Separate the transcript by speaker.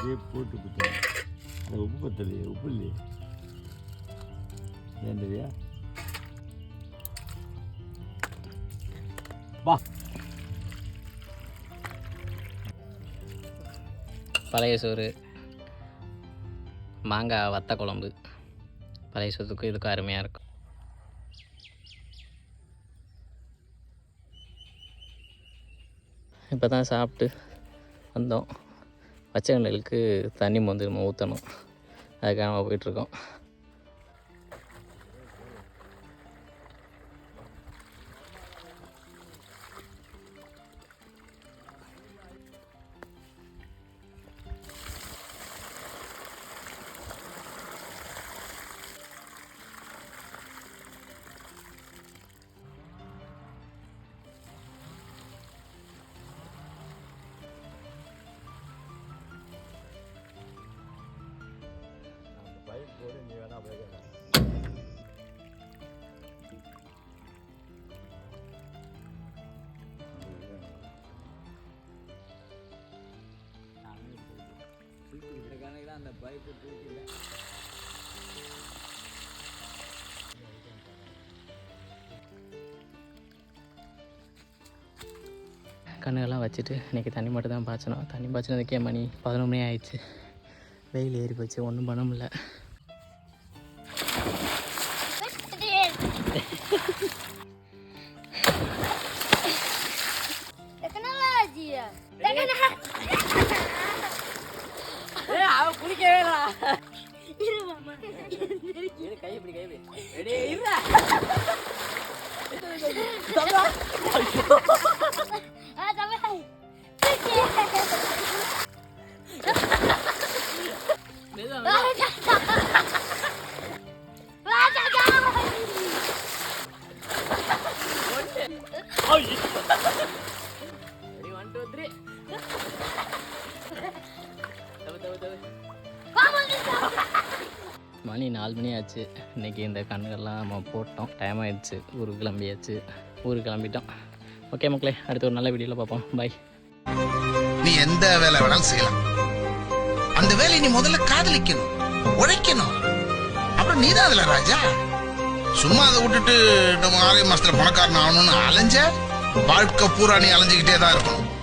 Speaker 1: அப்படியே போட்டு கொடுத்தேன் அது உப்பு பத்தலையே உப்பு இல்லையே. ஏன் வா.
Speaker 2: பழைய சோறு மாங்காய் வத்த குழம்பு. பழைய சோத்துக்கும் இதுக்கும் அருமையாக இருக்கும். இப்போ தான் சாப்பிட்டு வந்தோம். பச்சை கண்ணுக்கு தண்ணி மொந்து நம்ம ஊற்றணும் அதுக்காக நம்ம போயிட்டுருக்கோம்.
Speaker 1: அந்த பைப்பு தூக்கில.
Speaker 2: கண்ணுகள்லாம் வச்சுட்டு இன்றைக்கி தண்ணி மட்டும் தான் பாய்ச்சணும். தண்ணி பாய்ச்சினதுக்கே மணி பதினொரு மணி ஆயிடுச்சு. வெயில் ஏறி போச்சு ஒன்றும் பண்ண முடியல. குளிக்கவே இல்லை
Speaker 3: Iru mama.
Speaker 2: இரு கை இப்படி கை இப்படி ரெடி இருடா
Speaker 3: Ah, tá bem.
Speaker 2: மெதுவா
Speaker 3: Ah, tá bem.
Speaker 2: மணி நாலு மணி ஆச்சு. இன்னைக்கு இந்த கண்ணுகள்லாம் நம்ம போட்டோம். டைம் ஆயிடுச்சு. ஊருக்கு கிளம்பியாச்சு. ஊருக்கு கிளம்பிட்டோம். ஓகே மக்களே அடுத்த ஒரு நல்ல வீடியோவில் பார்ப்போம். பாய்
Speaker 4: நீ எந்த வேலை வேணாலும் செய்யலாம். அந்த வேலையை நீ முதல்ல காதலிக்கணும். உழைக்கணும். அப்புறம் நீ தான் அதில் ராஜா. சும்மா அதை விட்டுட்டு நம்ம ஆறே மாசத்துல பணக்காரன் ஆகணும்னு அலைஞ்ச வாழ்க்கை பூரா நீ அலைஞ்சுக்கிட்டே தான் இருக்கணும்.